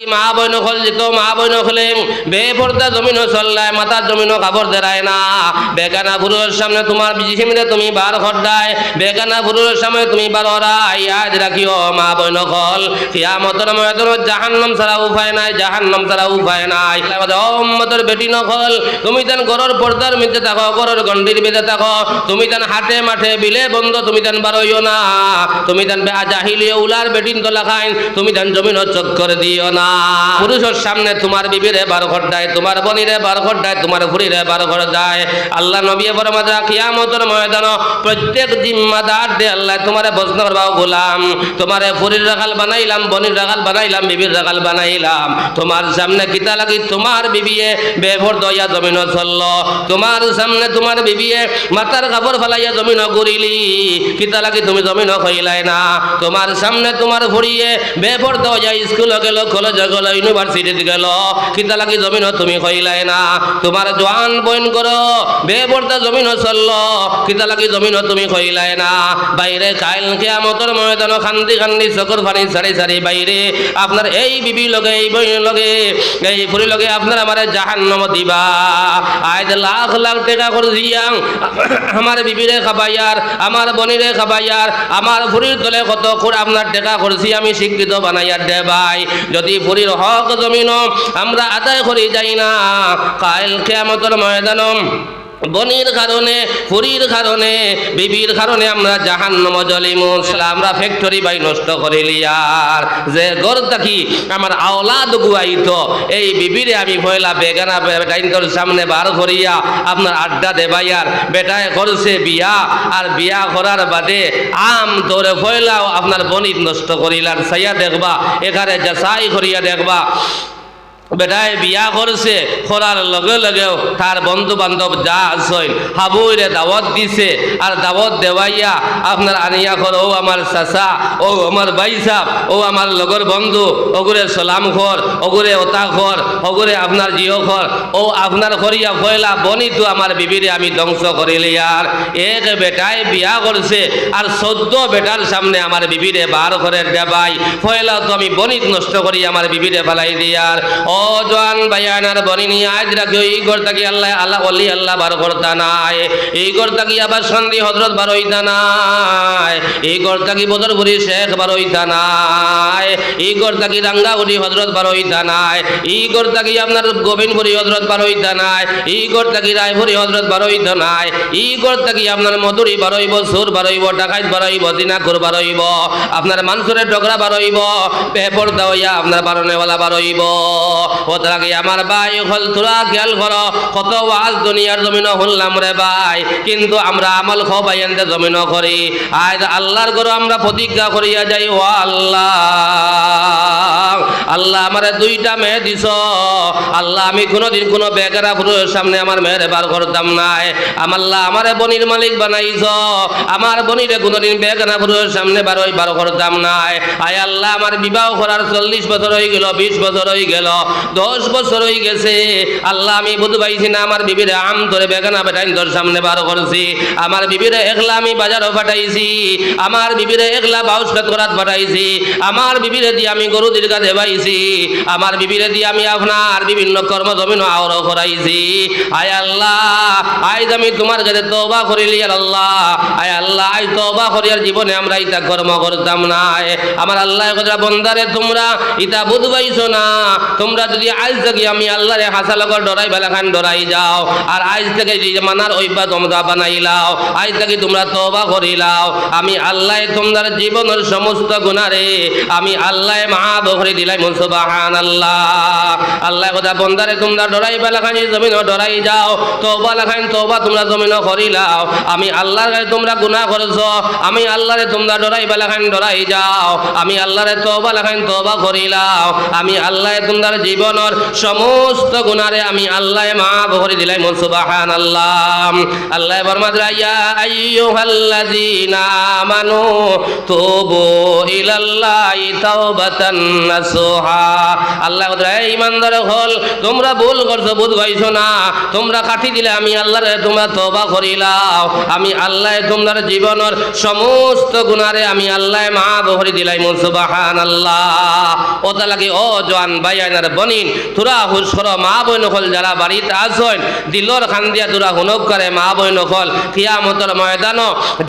মা বইন খল মা বইন খলে বে পর্দা জমিন চল্লায় মাথার জমিন কাপড় দেরায় না। বেগানা পুরুষের সামনে তোমার বিজিসিমিরে তুমি বার খড্ডায় বেগানা পুরুষের সামনে তুমি বার হরাই আজ রাখিও মা বইন খল কিয়ামতর ময়দান জাহান্নাম ছাড়া উপায় নাই, জাহান্নাম ছাড়া উপায় নাই। অম্মতর বেটি নখল, তুমি তেন গরর পর্দার মধ্যে থাকো, গরর গন্ডির বেঁধে থাকো। তুমি তেন হাটে মাঠে বিলে বন্ধ, তুমি তেন বারইও না। তুমি তেন জাহিলিয়ে উলার বেটিন তোলা খাইন তুমি তেন জমিন চক্কর দিও না। পুরুষের সামনে তোমার বিবিরে বার ঘটায় তোমার বনিরে বার ঘটায় তোমার ঘুরিরে বার ঘটায় আল্লাহ নবী বরমাজা কিয়ামতের ময়দান প্রত্যেক জিম্মাদার দে আল্লাহ তোমারে প্রশ্ন করবাও গোলাম, তোমারে ফুরির রাখাল বানাইলাম, বনির রাখাল বানাইলাম, বিবির রাখাল বানাইলাম। তোমার সামনে কিতা লাগি, তোমার বিবিয়ে বেভর দয়া জমিন চলল তোমার সামনে তোমার বিবিয়ে মাথার কাপড় ফেলাইয়া জমিন ঘুরিলি কিতা লাগি, তুমি জমিন খইলাই না। তোমার সামনে তোমার ভরিয়ে বেভর দয়া স্কুল গেল, কলেজ ইউনিভার্সিটিতে গেল। কিতা জমিন তুমি না। তোমার জোয়ান বইন বেপর্দা জমিন চলল। কিতা জমিন তুমি খইলাই না। বাইরে কাইল ময়দান খান্দি খান্দি চকর ফানি সারি সারি বাইরে। আপনার এই বিবি লগে, এই বই লগে, এই ফুরি লগে আপনার আমার জাহান্নম দিবা। আজ লাখ লাখ টাকা করে দিয়াং। আমার বিবিরে খাবাইয়ার, আমার বনিরে খাবাইয়ার, আমার ফুরির তলে কত করে আপনার টাকা করছি আমি শিক্ষিত বানাইয়ার দে ভাই যদি ফুরির হক জমিন আমরা আদায় করি যাই না। কাল কেমতর ময়দানম। বনির কারণে ফুরির কারণে, বিবির কারণে আমরা জাহান্নম জলিমুসলা আমরা ফ্যাক্টরি বাই নষ্ট করিলি আর যে গর থাকি আমার আওলাদ গুয়াইত, এই বিবিরে আমি ভয়লা বেগানা বেটাইন্তর সামনে বার করিয়া আপনার আড্ডা দেবাইয়ার বেটায় করছে বিয়া, আর বিয়া করার বাদে আম তোরে পয়লাও আপনার বনিত নষ্ট করিলার সাইয়া দেখবা, এখানে যাচাই করিয়া দেখবা। বেটায় বিয়া করছে করার লগে লগেও তার বন্ধু বান্ধব যা আসইন হাবুইরে দাওয়াত দিছে, আর দাওয়াত দেওয়াইয়া আপনার আনিয়া কর ও আমার চাচা, ও আমার বাইসাব ও আমার লগর বন্ধু ওগুরে সালাম খর ওগুরে ওতা খর ওগুরে আপনার জিও খর ও আপনার করিয়া ফয়লা বনি তো আমার বিবিরে আমি ধ্বংস করিলি আর এক বেটায় বিয়া করছে আর চোদ্দ বেটার সামনে আমার বিবিরে বার করে দেবাই ফয়লা তো আমি বনিত নষ্ট করি আমার বিবিরে ফেলাই দিয়ার ও জোয়ান বায়ানার বনিনি আজ রাখি এই ঘর থাকি আল্লাহ আল্লাহ অলি আল্লাহ বার করতা নাই। এই ঘর থাকি আবার সন্ধি হজরত বার হইতা নাই। এই থাকি বদরপুরি শেখ বার হইতা নাই। এই ঘর থাকি রাঙ্গাগুড়ি হজরত বার হইতা নাই। এই ঘর থাকি আপনার গোবিন্দপুরি হজরত বার হইতা নাই। এই ঘর থাকি রায়পুরি হজরত বার হইতা নাই। এই ঘর থাকি আপনার মধুরি বার হইব, সুর বার হইব, ডাকাইত বার হইব, দিনাকুর বার হইব, আপনার মানসুরের ডগরা বার হইব পেপর দেওয়া আপনার বারণেওয়ালা বার হইব। ওদের আগে আমার ভাই, হল তোরা খেয়াল করো, কত ওয়াজ দুনিয়ার জমিন শুনলাম রে ভাই, কিন্তু আমরা আমল খাই আনতে জমিন করি। আজ আল্লাহর গরু আমরা প্রতিজ্ঞা করিয়া যাই, ও আল্লাহ। আল্লাহ আমার দুইটা মেয়ে দিছ। আল্লাহ, আমি কোনোদিন কোনো বেকারা পুরুষের সামনে আমার মেয়ের বার করতাম নাই। আমাল্লাহ আমার বনির মালিক বানাইছ। আমার বনিরে কোনোদিন বেকারা পুরুষের সামনে বার হই বার করতাম নাই। আয় আল্লাহ, আমার বিবাহ করার চল্লিশ বছর হয়ে গেল, বিশ বছর হয়ে গেল, দশ বছর হয়ে গেছে। আল্লাহ, আমি বুধ পাইছি না, আমার বিবিরে আম ধরে বেগানা বেটাইন তোর সামনে বার করছি। আমার বিবিরে একলা আমি বাজারও পাঠাইছি আমার বিবিরে একলা বাউস করাত পাঠাইছি আমার বিবিরে দিয়ে আমি গরু দীর্ঘা দেবাইছি আমার বিবিরে দিয়ে আমি আপনার বিভিন্ন কর্ম জমিন আওরও করাইছি। আয় আল্লাহ, আজ আমি তোমার কাছে তবা করিলি আর আল্লাহ। আয় আল্লাহ, আজ তবা করিয়ার জীবনে আমরা ইতা কর্ম করতাম না। আমার আল্লাহ কথা বন্দারে তোমরা ইতা বুধ পাইছো না। তোমরা যদি আজ থেকে আমি আল্লাহরে হাসা লগর ডরাই বেলা খান ডরাই যাও। আর আজ থেকে মানার অভ্যাস তোমরা বানাইলাও আজ থেকে তোমরা তবা করিলাও আমি আল্লাহ তোমার জীবনের সমস্ত গুণারে আমি আল্লাহ মহা বহরে দিলাই মুসবাহান আল্লাহ আল্লাহ কথা তোমরা ডরাই ডরাই যাও। লেখান তবা তোমরা জমিন করিলাও আমি আল্লাহর কাছে তোমরা গুণা করেছ। আমি আল্লাহরে তোমরা ডরাই বেলা খান ডরাই যাও। আমি আল্লাহরে তবা লেখান তবা করিলাও আমি আল্লাহ তোমার জীবনের সমস্ত গুণারে আমি আল্লাহ মা বহরি দিলাই মন সুবাহান আল্লাহ আল্লাহ বরমাদরা ইয়া আইয়ুহাল্লাযীনা আমানু তুবু ইলাল্লাহি তাওবাতান নাসুহা আল্লাহ ইমানদার হল, তোমরা ভুল করছ পাইছো না। তোমরা দিলে আমি তোমরা তবা আমি আল্লাহ তোমার জীবনের সমস্ত গুণারে আমি আল্লাহ মা বহরি দিলাই আল্লাহ ও ভাই আইনার বনিন, তুরা হুস মা বই নকল যারা বাড়িতে আসন দিলর খান দিয়া তুরা হুনক করে, মা বই নকল কিয়ামতর ময়দান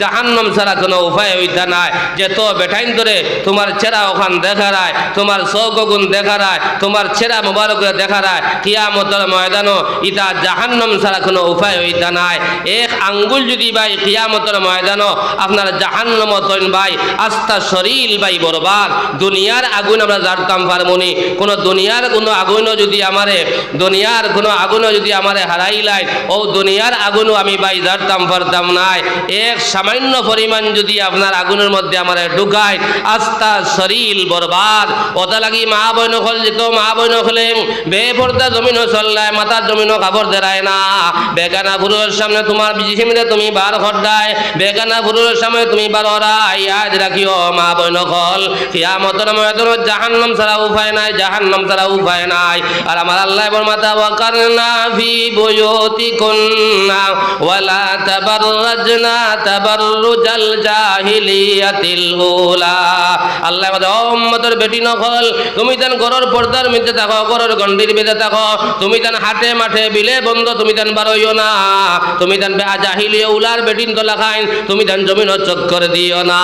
জাহান্নম ছাড়া কোনো উপায় হইতা নাই। যে তো বেঠাইন ধরে তোমার চেরা ওখান দেখা রায় তোমার সৌগুণ দেখা রায় তোমার ছেঁড়া মোবারক দেখা রায় কিয়ামতর ময়দান ইটা জাহান্নম ছাড়া কোনো উপায় হইতা নাই। এক আঙ্গুল যদি ভাই কিয়ামতর ময়দান আপনার জাহান্নম তৈন ভাই, আস্থা শরীর ভাই বরবাদ। দুনিয়ার আগুন আমরা জানতাম পারমনি কোনো দুনিয়ার কোনো আগুনও যদি আমারে, দুনিয়ার কোনো আগুনও যদি আমারে হারাইলাই ও দুনিয়ার আগুনও আমি ভাই জানতাম পারতাম নাই। এক সামান্য পরিমাণ যদি আপনার আগুনের মধ্যে আমারে ঢুকায়, আস্থা শরীর বরবাদ। ওটা লাগি মা বই নখল যেত মা বই নখলেন বেপর্দা জমিন চল্লায় মাথার জমিনও কাপড় দেরায় না। বেগানা পুরুষের সামনে তোমার বিজিসিমিরে তুমি বার হড্ডায় বেগানা পুরুষের সামনে তুমি বার হরাই আজ রাখিও মা বই নখল কিয়ামতর ময়দান জাহান্নাম ছাড়া উপায় নাই, জাহান্নাম ছাড়া উপায় নাই। আর আমার আল্লাহ বর মাতা ওয়ালা তাবাররাজনা তাবাররুজাল জাহিলিয়াতিল আল্লাহ বেটি নকল তুমি তেন গরর পর্দার মধ্যে থাকো গরর গন্ডির মধ্যে থাকো। তুমি তেন হাটে মাঠে বিলে বন্ধ, তুমি তেন বারইও না। তুমি তেন জাহিলিয়া উলার বেটিন তোলা খাইন তুমি তেন জমিন চক্কর দিও না।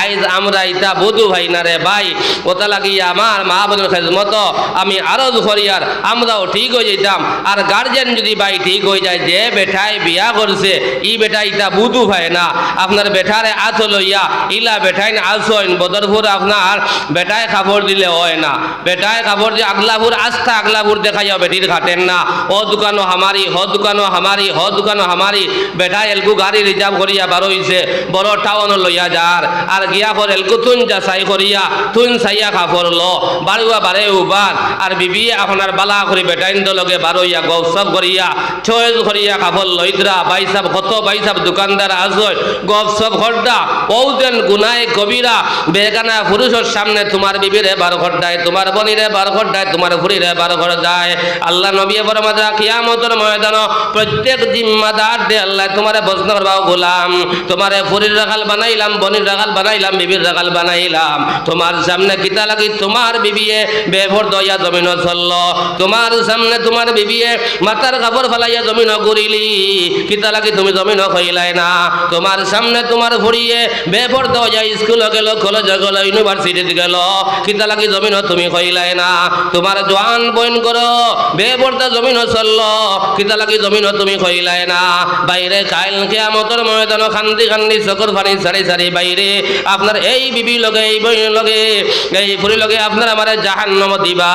আইজ আমরা ইতা বুধু ভাই না রে ভাই ওটা লাগিয়া আমার মা বোনের খেজমত, আমি আরও দুখরিয়ার আমরাও ঠিক হয়ে যেতাম আর গার্জেন যদি ভাই ঠিক হয়ে যায়, যে বেঠায় বিয়া করছে, ই বেটা ইটা বুধু ভাই না। আপনার বেঠারে আছ লইয়া, ইলা বেঠাই আসইন বদরপুর আপনার বেটায় কাপড় দিলে হয় না। বেটায় কাপড় দিয়ে আগলাপুর আস্থা আগলাপুর দেখাইয়া বেটির খাটেন না। ও দোকানো হামারি, হ দোকানো হামারি, হ দোকানো হামারি। বেটায় এলকু গাড়ি রিজার্ভ করিয়া বার হইছে, বড় টাউন লইয়া যার। আর গিয়া পর এলকু তুন যাচাই করিয়া, তুন চাইয়া কাপড় ল। বাড়ুয়া বারে উবার আর বিবি আপনার বালা করি বেটাইন লগে বার হইয়া গপসপ করিয়া চয়েস করিয়া কাপড় লইদ্রা বাইসাব কত বাইসাব দোকানদার আসয় গপসপ হরদা ওদেন গুনায় কবিরা বেগানা পুরুষের সামনে তোমার বিবিরে বার ঘটায় তোমার বনিরে বার ঘটায় তোমার ভুরিরে বার ঘটায় আল্লাহ নবী বরমাদা কিয়ামতের ময়দান প্রত্যেক জিম্মাদার দে আল্লাহ তোমারে প্রশ্ন করবাও গোলাম, তোমারে ভুরির রাখাল বানাইলাম, বনির রাখাল বানাইলাম, বিবির রাখাল বানাইলাম। তোমার সামনে কিতা লাগি, তোমার বিবিয়ে বেভর দয়া জমিন চলল তোমার সামনে তোমার বিবিয়ে মাতার কাপড় ফেলাইয়া জমিন ঘুরিলি কিতা লাগি, তুমি জমিন খইলাই না। তোমার সামনে তোমার ভরিয়ে বেভর দয়া স্কুল গেল, কলেজ গেল ইউনিভার্সিটিতে গেল। কিতা লাগি জমিন তুমি খইলাই না। তোমার জোয়ান বইন করো, বেপর্দা জমিন চলল, কিতা লাগি জমিন তুমি খইলাই না। বাইরে কাইল কেয়ামতর ময়দান খান্দি খান্দি চকর ফানি সারি সারি বাইরে। আপনার এই বিবি লগে, এই বই লগে, এই ফুরি লগে আপনার আমার জাহান্নম দিবা।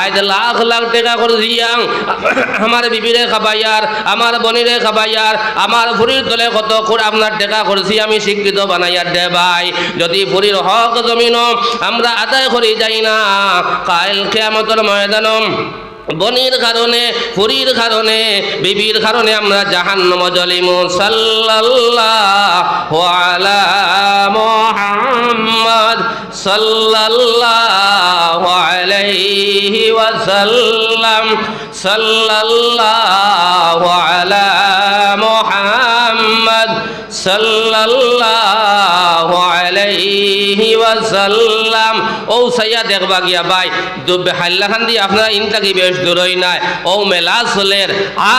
আজ লাখ লাখ টাকা করে দিয়াং, আমার বিবিরে খাবাইয়ার, আমার বনিরে খাবাইয়ার, আমার ফুরির তলে কত করে আপনার টাকা করছি আমি শিক্ষিত বানাইয়ার দে ভাই যদি ফুরির হক জমিন আমরা আদায় করি যাই না। কাইল কেয়ামতর ময়দানম বনির কারণে, ফুরির কারণে, বিবির কারণে আমরা জাহান্নম জলিমু সাল্লাল্লাহু আলা মুহাম্মদ সাল্লাল্লাহু আলাইহি ওয়াসাল্লাম সাল্লাল্লাহু আলা মুহাম্মদ সাল্লাল্লাহু আলাইহি ওয়াসাল্লাম। ও সাইয়া দেখবা গিয়া ভাই, দুবে দিয়ে আপনারা বেশ দূরই নাই। ও মেলা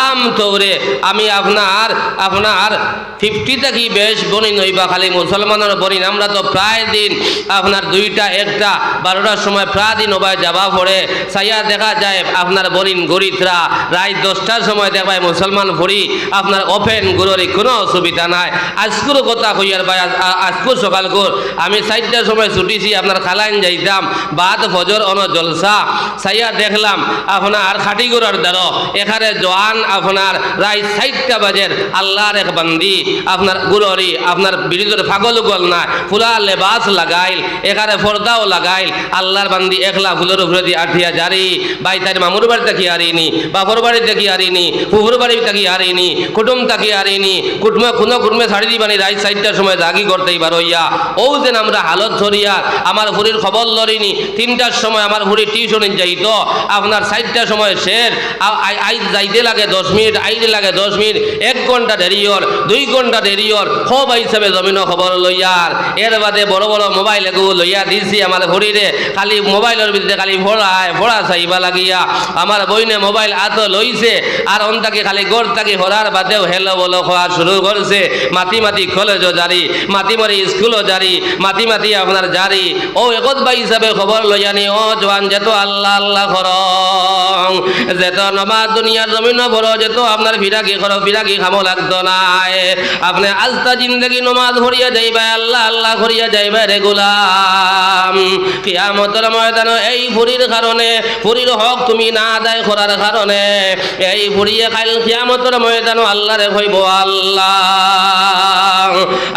আম তৌরে, আমি আপনার আপনার ফিফটি থাকি বেশ বনি নইবা, খালি মুসলমানের বনি আমরা তো প্রায় দিন আপনার দুইটা, একটা, বারোটার সময় প্রায় দিন ওবায় যাবা পড়ে। সাইয়া দেখা যায় আপনার বরিন গরিতরা রাত দশটার সময় দেখবাই মুসলমান ভরি আপনার ওপেন গুরুরি কোনো অসুবিধা নাই। আজকুর কথা কইয়ার ভাই আজকুর সকাল কর আমি চারটার সময় ছুটিছি, আপনার খালাইন যাইতাম, বাদ ফজর অন জলসা। সাইয়া দেখলাম, আপনার খাটি গুড়ার দ্বারা, এখানে জোয়ান আপনার রায় চারটা বাজের, আল্লাহর এক বান্দি। আপনার গুররি আপনার বিরুদ্ধে ফাগল গল না ফুলা লেবাস লাগাইল, এখানে পর্দাও লাগাইল, আল্লাহর বান্দি একলা ফুলের উপরে দিয়ে আঠিয়া জারি। বাই তার মামুর বাড়ি তাকি হারিনি বাপর বাড়ি তাকি হারিনি পুহুর বাড়ি তাকি হারিনি কুটুম তাকি হারিনি কুটুমে কোনো কুটুমে ছাড়ি দিবানি রাত চারটার সময় জাগি করতেই বার হইয়া ও যেন আমরা হালত ধরিয়া আমার ভুরির খবর লরিনি, তিনটার সময় আমার ভুড়ি টিউশনে যাইতো, আপনার চারটার সময় শের আই যাইতে লাগে দশ মিনিট আইতে লাগে দশ মিনিট, এক ঘণ্টা দেরিয়র দুই ঘণ্টা দেরিয়র খব হিসাবে জমিন খবর লইয়ার এর বাদে বড় বড় মোবাইল এগুলো লইয়া দিছি আমার ভরিরে খালি মোবাইলের ভিতরে খালি ভরায় ভরা চাইবা লাগিয়া, আমার বইনে মোবাইল আত লইছে, আর অন্তাকে খালি গড় তাকে হরার বাদেও হেলো বলো খোয়া শুরু করছে মাতি মাতি কলেজও জারি মাতি মারি স্কুলও জারি মাতি মাতি আপনার জারি। ও একত বাই হিসাবে খবর লইয়ানি ও জওয়ান যেত আল্লাহ আল্লাহ করং যেত নমা দুনিয়ার জমিন বড় যেত আপনার ফিরাকি করো ফিরাকি খামো লাগতো নাই। আপনি আস্তা জিন্দগি নমাজ ভরিয়া যাইবা আল্লাহ আল্লাহ করিয়া যাইবা রে গোলাম। কিয়ামতের ময়দান এই ফুরির কারণে ফুরির হক তুমি না আদায় করার কারণে, এই ফুরিয়ে খাইল কিয়ামতের ময়দান আল্লাহ রে হইব আল্লাহ।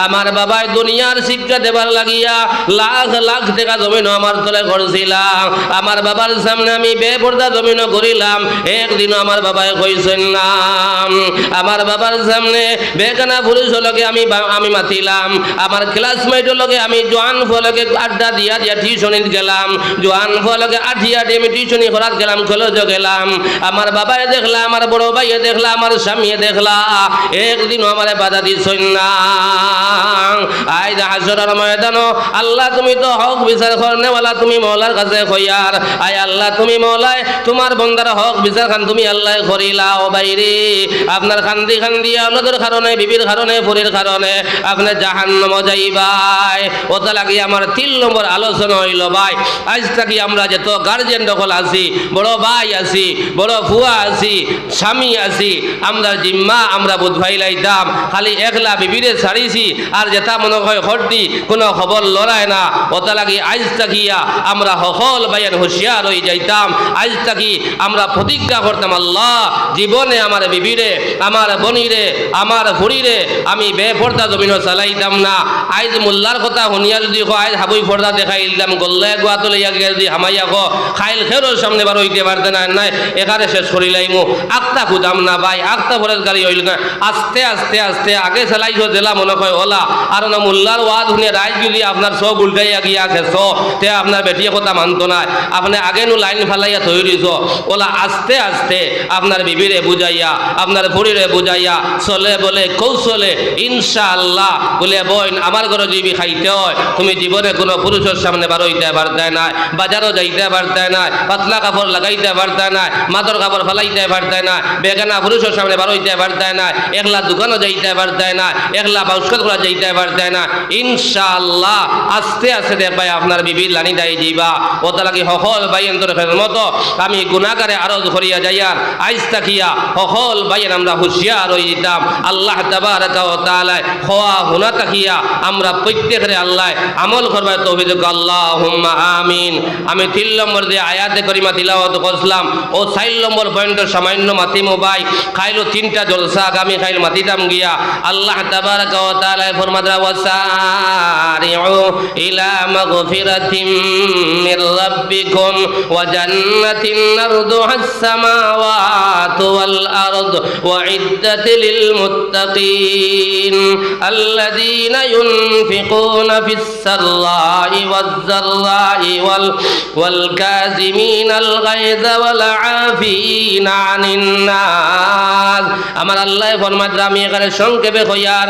আমার বাবাই দুনিয়ার শিক্ষা দেবার লাগিয়া লাখ লাখ টাকা জমিন আমার তলে করছিলাম আমার বাবার সামনে আমি বেপর্দা জমিন করিলাম। একদিনও আমার বাবাই কইছেন না। আমার বাবার সামনে বেকানা পুরুষ লগে আমি আমি মাতিলাম। আমার ক্লাসমেটের লগে আমি জোয়ান ফলকে আড্ডা দিয়া দিয়া টিউশনিত গেলাম। জোয়ান ফলকে আঠিয়া দিয়ে আমি টিউশনি করাত গেলাম কলেজ গেলাম। আমার বাবাই দেখলা, আমার বড় ভাইয়ে দেখলা, আমার স্বামীয়ে দেখলা। একদিনও আমার বাধা দিছই না। আই হাসরের ময়দান আল্লাহ তুমি তো হক বিচার করনেওয়ালা তুমি মৌলার কাছে কইয়ার আয় আল্লাহ তুমি মৌলাই তোমার বন্দার হক বিচার খান তুমি আল্লাহ করিলা, ও বাইরে। আপনার খান্দি খান্দি, আপনাদের কারণে, বিবির কারণে, ফুরির কারণে, আপনি জাহান্নম যাইবাই ওটা লাগি আমার তিন নম্বর আলোচনা হইল ভাই, আজ থাকি আমরা যেত গার্জেন দখল আছি, বড় ভাই আছি, বড় ফুয়া আছি, স্বামী আছি, আমরা জিম্মা, আমরা বুধ ভাইলাইতাম খালি একলা বিবিরে ছাড়িছি, আর যেটা মনে হয় হড্ডি কোনো খবর লড়ায় না। ওটা লাগি আজ থাকিয়া আমরা সকল বাইয়ের হুঁশিয়ার হয়ে যাইতাম। আজ থাকি আমরা প্রতিজ্ঞা করতাম, আল্লাহ, জীবনে আমার বিবিরে, আমার বনিরে, আমার ভুড়িরে আমি বেপর্দা জমিন চালাইতাম না। আইজ মোল্লার কথা শুনিয়া যদি আইজ হাবুই পর্দা দেখাই দিলাম, গল্লে গুয়াতো লইয়া গিয়ে যদি হামাইয়া কো খাইল খেরোর সামনে বার হইতে পারতে না, নাই, এখানে শেষ করিলাইমু আক্তা খুদাম না ভাই আক্তা ভরের গাড়ি হইল না। আস্তে আস্তে আস্তে, আগে চালাইছ জেলা মনে কয় ওলা। আর না মোল্লার ওয়াদ শুনে রাইজ যদি আপনার সব উল্টাইয়া গিয়া খেছ তে আপনার বেটিয়ে কথা মানতো না আপনি আগে নু লাইন ফালাইয়া থই দিছ। ওলা আস্তে আস্তে আপনার বিবিরে বুঝাইয়া আপনার ভুড়িরে বুঝাইয়া চলে বলে কৌশলে ইনশাআল্লাহ বলে, বইন আমার ঘরে যদি খাইতে হয়, তুমি জীবনে কোনো পুরুষের সামনে বার হইতে পারতে নাই বাজারও যাইতে পারতে নাই, পাতলা কাপড় লাগাইতে পারতে নাই মাদর কাপড় ফেলাইতে পারতে নাই, বেগানা পুরুষের সামনে বার হইতে পারতে নাই, একলা দোকানও যাইতে পারতে নাই, একলা বাউস্কত করা যাইতে পারতে না ইনশাআল্লাহ, আস্তে আস্তে দেখবাই আপনার বিবির লানি দাই যাইবা ও তালাকি সকল মতো? আমি গুণাগারে আরজ করিয়া যাইয়ার আইস তাকিয়া সকল বাইয়ের আমরা হুঁশিয়ার হয়ে যেতাম আল্লাহ খোয়া হুনা আমরা আল্লাহ আমল করবার আল্লাহ আমিন। আমি তিন নম্বর দিয়ে আয়াতে করিমা তিলাওয়াত করছিলাম, ও চার নম্বর পয়েন্টের সামান্য মাতি মোবাই খাইলো তিনটা জলসা, আগামী খাইল মাতিতাম গিয়া। আল্লাহ তাবারাকা ও তাআলায় ফরমাদা ওয়াসারিউ ইলা মাগফিরাতিম মির রাব্বিকুম ওয়া জান্নাতিন আরদুহা السماوات والأرض وعدت للمتقين الذين ينفقون في السراء والضراء وال والكاظمين الغيظ والعافين عن الناس আমার আল্লাহ ফরমাত আমি এখানে সংক্ষেপে হইয়ার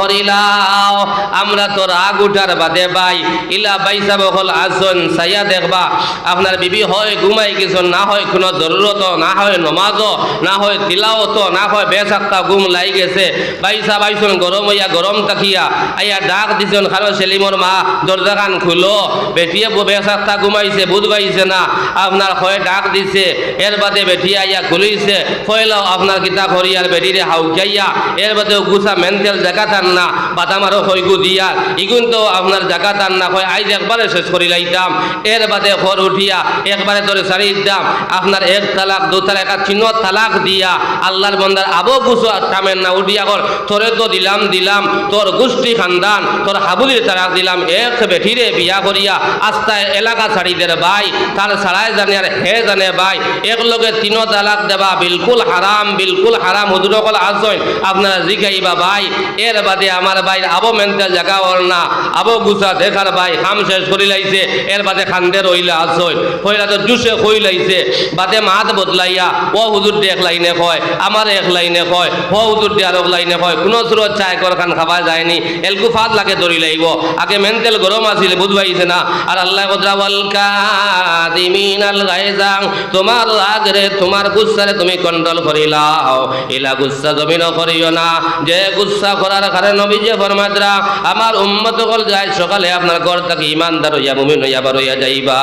করিলাও আমরা তো রাগ উঠার বাদে ভাই, ইলা বাইসা বকল আসন সাইয়া দেখবা। আপনার বিবি হয় ঘুমাই কিছু না হয়, কোনো জরুরত না হয়, নমাজও না হয় তিলাওত না হয় বেসাক্তা ঘুম লাই গেছে। বাইসা বাইসন গরম হইয়া, গরম তাকিয়া। আইয়া ডাক দিছেন খানো সেলিমর মা, দরজা খান খুলো। বেটিয়ে বেসাক্তা ঘুমাইছে, বুধ পাইছে না। আপনার হয় ডাক দিছে, এর বাদে বেটিয়া আইয়া খুলিছে। কইলাও আপনার কিতা করিয়ার বেটিরে হাউকাইয়া, এর বাদে গুছা মেন্টেল জাকাত না, বাদাম আরও হইগু দিয়া। ইগুন তো আপনার জাকাত আন না হয়, আইজ একবারে শেষ করি লাইতাম। এর বাদে ঘর উঠিয়া একবারে ধরে সারি দিতাম। আপনার এক তালাক, দু তালাক এক চিহ্ন তালাক দিয়া আল্লাহর বন্দার আবো গুছু থামেন না, উঠিয়া কর তোরে তো দিলাম দিলাম। তোর গোষ্ঠী খানদান, তোর হাবুলির তালাক দিলাম। এক বেঠিরে বিয়া করিয়া আস্তায় এলাকা ছাড়িদের ভাই তার ছাড়াই জানে আর হে জানে ভাই এক লগে তিন তালাক দেবা, বিলকুল হারাম বিলকুল হারাম হুজুরকল আসন আপনারা জিগাইবা ভাই এর বাদে আমার ভাই আবো মেন্টাল জায়গা ওর না। আবো গুছা দেখার ভাই খাম শেষ করি লাইছে, এর বাদে খান্দে রইলা আসন হইলা তো জুসে কই লাইছে, বাদে মাত বদলাইয়া, ও হুজুর দে এক লাইনে কয় আমার এক লাইনে কয় ও হুজুর আর এক লাইনে কয় কোনো সুরত চায় কর খান খাওয়া যায়নি, এলকু ফাত লাগে ধরি লাইব। আগে মেন্টাল গরম আছিল বুঝবাইছে না। আর আল্লাহ কদরা ওয়াল কাদিমিন আল গায়জাং তোমার আগরে, তোমার গুসারে তুমি কন্ট্রোল করিলাও। ইলা গুসা জমিন করিও না, যে গুসা করার কারণে নবী যে ফরমাদরা, আমার উম্মত কল যায় সকালে আপনার ঘর থেকে ইমানদার হইয়া, মুমিন হইয়া বার হইয়া যাইবা।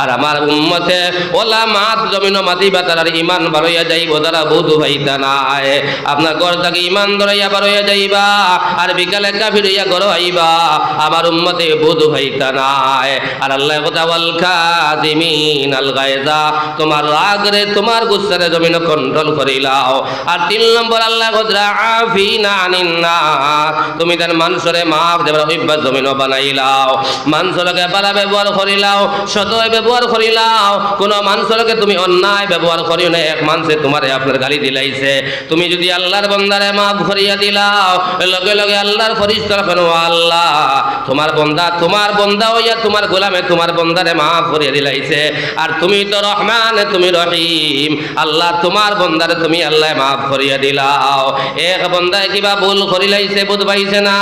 আর আমার উম্মতে ওলা মাত জমিন মাতিবা তার ইমান বার হইয়া যাইব তারা বুধ হইতা নাই। আপনার ঘর থেকে ইমান ধরাইয়া বার হইয়া যাইবা, আর বিকালে কাফির হইয়া ঘর আইবা আমার উম্মতে বুধ হইতা নাই। আর আল্লাহ কথা বল কাদিমিন আল গায়জা, তোমার রাগরে তোমার গুসারে জমিন কন্ট্রোল করিলাও। আর তিন নম্বর, আল্লাহ কদরা আফিনা আনিন্না তুমি তার মানুষরে মাফ দেবার অভ্যাস জমিন বানাইলাও মানুষরকে পারা ব্যবহার করিলাও সদয় ব্যবহার করিলাও কোনো মানুষরকে তুমি অন্যায় ব্যবহার করিও না, এক মানুষে তোমারে আপনার গালি দিলাইছে। তুমি যদি আল্লাহর বন্দারে মাফ করিয়া দিলাও, লগে লগে আল্লাহর ফরিস্তার কেন আল্লাহ। তোমার বন্দা তোমার বন্দা হইয়া তোমার গোলামে তোমার বন্দারে মাফ করিয়া দিলাইছে। আর তুমি তো রহমান, তুমি রহিম। আল্লাহ তোমার বন্দারে তুমি আল্লাহ মাফ করিয়া দিলাও। এক বন্দায় কিবা ভুল করিলাইছে বুধ পাইছে না।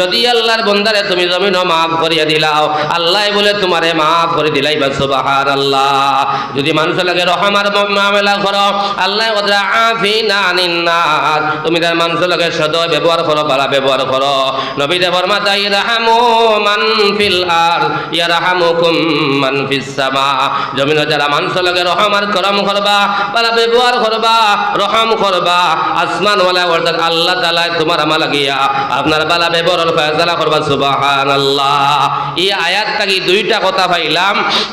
যদি আল্লাহর বন্দারে তুমি জমিন মাফ করিয়া দিলাও, আল্লাহ বলে তোমারে মাফ করে দিলাই বা সুবাহান আল্লাহ যদি মানুষ লাগে রহমার মামেলা করো, আল্লাহ কদরা আফি না তুমি তার মানুষ লাগে সদয় ব্যবহার করো, বালা ব্যবহার করো। নবী দেবর মাতা ইরাহামু মান ফিল আর ইয়ারহামুকুম মান ফিস সামা। জমিন যারা মানুষ লাগে রহমার করম করবা, বালা ব্যবহার করবা, রহম করবা। আসমান ওয়ালা অর্থাৎ আল্লাহ তাআলা তোমার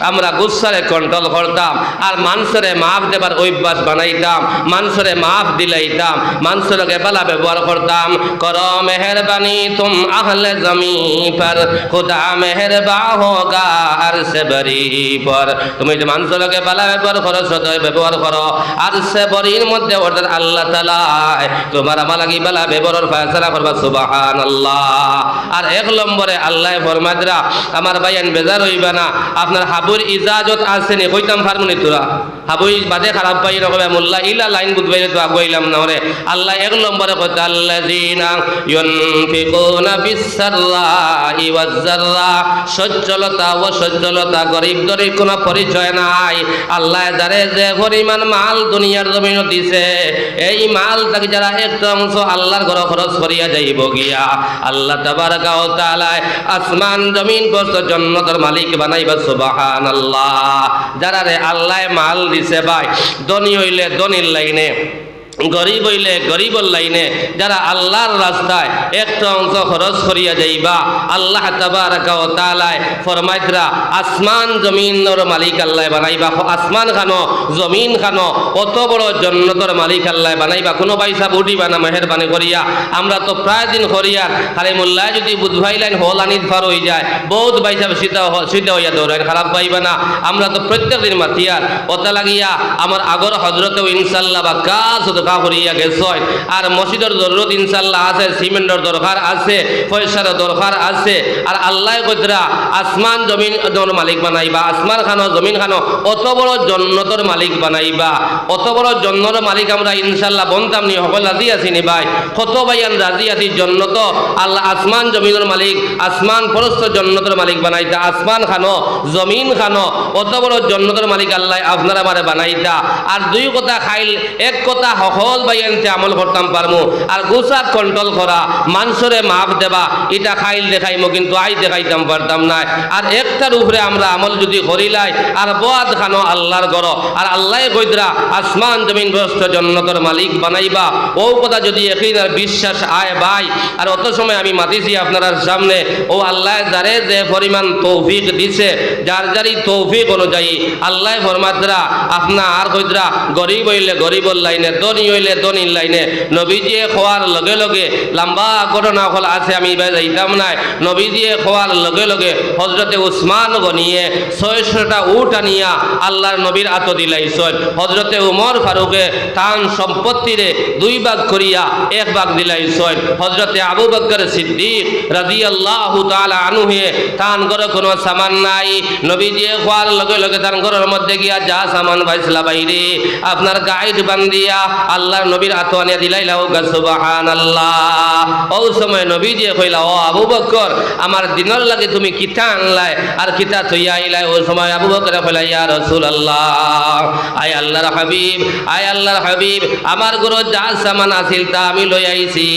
আমরা গুসারে কন্ট্রোল করতাম, আর মাফ দেবার অভ্যাস বানাইতাম মাফ দিলাইতাম ব্যবহার করতাম। কর মেহরবানি তুম আহলে জমি খুদা মেহরবা আর সে বরি ব্যবহার করো, সদয় ব্যবহার করো, আর সে বরির মধ্যে অর্থাৎ আল্লাহ তালা তোমার লাগি বালা ব্যবহার আল্লাহ না, আপনার হাবুর ইজাজত আসেনি কইতাম ফার্মনি তোরা? হাবুই বাদে খারাপ পাই রকম মোল্লা, ইলা লাইন তো না ওরে। আল্লাহ এক নম্বরে ওয়াজ্জাররা সচ্ছলতা ও গরিব কোনো পরিচয় নাই। আল্লাহ যারে যে পরিমাণ মাল দুনিয়ার জমিন দিছে, এই মাল তাকে যারা একটা অংশ আল্লাহর ঘর খরচ করিয়া যাইব গিয়া। আল্লাহ তাবারাকা ও তাআলা আসমান, জমিন, গোস্ত, জন্নতর মালিক বানাইবা, সুবহানাল্লাহ। যারা রে আল্লাহ মাল দিছে ভাই, ধনী হইলে ধনীর লাইনে গরিব হইলে গরিবর লাইনে যারা আল্লাহর রাস্তায় একটা অংশ খরচ করিয়া যাইবা, আল্লাহ ফরমাইতরা, আসমান জমিনের মালিক আল্লাহ বানাইবা। আসমান খানো, জমিন খানো, অত বড় জন্নতর মালিক আল্লাহ বানাইবা। কোনো পয়সা উঠিবা না, মেহরবানি করিয়া। আমরা তো প্রায় দিন করিয়ার খালি মোল্লায় যদি বুধভাইলাইন হল আনিত ফার হয়ে যায়, বহুত পয়সা সিদ্ধা সিদ্ধা হইয়া দৌড়াইন, খারাপ পাইবা না। আমরা তো প্রত্যেক দিন মাতিয়ার। ওটা লাগিয়া আমার আগর হজরতেও ইনশাল্লাহ বা কাজ দরকার করিয়া গেছয় আর মসজিদের জরুরত ইনশাল্লাহ আছে, সিমেন্টের দরকার আছে পয়সার দরকার আছে। আর আল্লাহ কইতরা, আসমান জমিন মালিক বানাইবা, আসমান খানো, জমিন খানো, অত বড় জন্নতর মালিক বানাইবা। অত বড় জন্নর মালিক আমরা ইনশাল্লাহ বনতাম নি, সকল রাজি আছি নি ভাই। কত ভাইয়ান রাজি আছি, জন্নত। আল্লাহ আসমান জমিনের মালিক, আসমান পরস্ত জন্নতর মালিক বানাইতা। আসমান খানো, জমিন খানো, অত বড় জন্নতর মালিক আল্লাহ আপনারা আমারে বানাইতা। আর দুই কথা খাইল, এক কথা হক সকল বাইয়ানতে আমল করতাম পারমু। আর গুসাক কন্ট্রোল করা মানুষরে মাফ দেবা, এটা খাইল দেখাইমো, কিন্তু আই দেখাইতাম পারতাম না। আর একটার উপরে আমরা আমল যদি করিলাই আর বয়াদ খানো আল্লাহর গর আর আল্লাহ কইদরা আসমান জমিন গ্রস্ত জন্নতর মালিক বানাইবা। ও কথা যদি একই বিশ্বাস আয় ভাই আর অত সময় আমি মাতিছি আপনার সামনে, ও আল্লাহ যারে যে পরিমাণ তৌফিক দিছে, যার যারই তৌফিক অনুযায়ী আল্লাহ ফরমাদরা আপনা আর কইদরা গরিব হইলে গরিবর লাইনে ধনী হইলে ধনীর লাইনে। নবীজিয়ে খোয়ার লগে লগে লম্বা ঘটনা হল আছে, আমি যাইতাম নাই। নবীজিয়ে খোয়ার লগে লগে হজরতে উসমান গনিয়ে ছয়শটা উট আনিয়া আল্লাহর নবীর আত দিলাইছেন হজরতে উমর ফারুকে তান সম্পত্তিরে দুই ভাগ করিয়া এক ভাগ দিলাইছেন হজরতে আবু বকর সিদ্দিক রাজি আল্লাহ তালা আনুহে তান ঘরে কোনো সামান নাই। নবীজিয়ে খোয়ার লগে লগে তান ঘরের মধ্যে গিয়া, যা সামান পাইছিলা বাইরে আপনার গাইড বান্দিয়া আল্লাহর নবীর আত আনিয়া দিলাইলাও সুবাহান আল্লাহ ও সময় নবীজিয়ে কইলা, ও আবু বকর, আমার দিনের লাগে তুমি কিতা আনলাই আর কিতা থইয়া আইলাই? ও সময় আবু বকর কইলা, ইয়া রাসূলুল্লাহ, আয় আল্লাহর হাবিব, আয় আল্লাহর হাবিব, আমার ঘরে যা সামান আছিল তা আমি লই আইছি।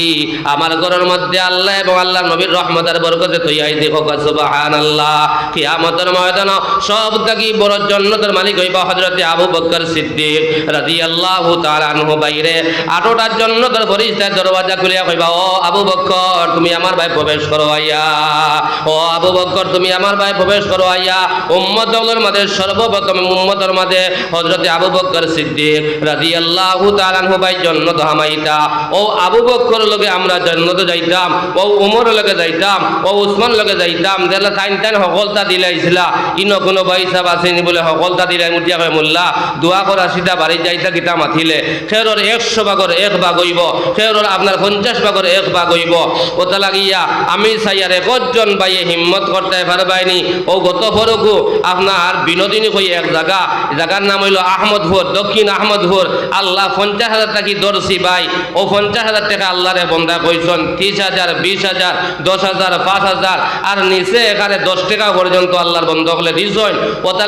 আমার ঘরের মধ্যে আল্লাহ এবং আল্লাহ নবীর রহমতের বরকতে থইয়া আইছি। হোক সুবহানাল্লাহ, কিয়ামতের ময়দান সব থাকি বড় জন্নতের মালিক হইবা হযরতে আবু বকর সিদ্দিক রাদিয়াল্লাহু তাআলা আনহু বাইরে। আটোটার জন্নতের ফরিস্তার দরওয়াজা খুলিয়া কইবা, ও আবু বকর তুমি আমার ভাই প্রবেশ করো আইয়া। ও আবু বকর তুমি আমার ভাই প্রবেশ করো আইয়া। উম্মত দলের মাঝে, সর্বপ্রথম উম্মতের মাঝে হযরতে আবু বকর সিদ্দিক রাদিয়াল্লাহু তাআলা আনহু ভাই জন্নত হামাইতা। ও আবু বকর লগে আমরা জন্নত যাইতাম, ও উমর লগে যাইতাম, ও উসমান লগে যাইতাম যেলা টাইম টাইম সকলতা দিলাইছিলা। ইন কোনো ভাই সাহেব আসেনি বলে সকলতা দিলাই মুটিয়া কয়, মোল্লা, দোয়া করা সিধা বাড়ি যাইতা কিতা মাথিলে সেরর একশো ভাগর এক ভাগ হইব। সেরর আপনার পঞ্চাশ ভাগর এক ভাগ হইব। ওটা লাগিয়া আমি চাইয়ার একজন বাইয়ে হিম্মত করতে পারবাইনি। ও গত ফরকু আপনার বিনোদিনী কই এক জায়গা জায়গার নাম হইল আহমদপুর দক্ষিণ আহমদপুর আল্লাহ পঞ্চাশ হাজার টাকি দর্শি ভাই ও পঞ্চাশ হাজার টাকা আল্লাহরে বন্ধা কইসন ত্রিশ হাজার, বিশ হাজার, দশ হাজার, পাঁচ হাজার। আর নিচে এখানে দশ টাকা পর্যন্ত আল্লাহর বন্ধ হলে দিছন। ওটা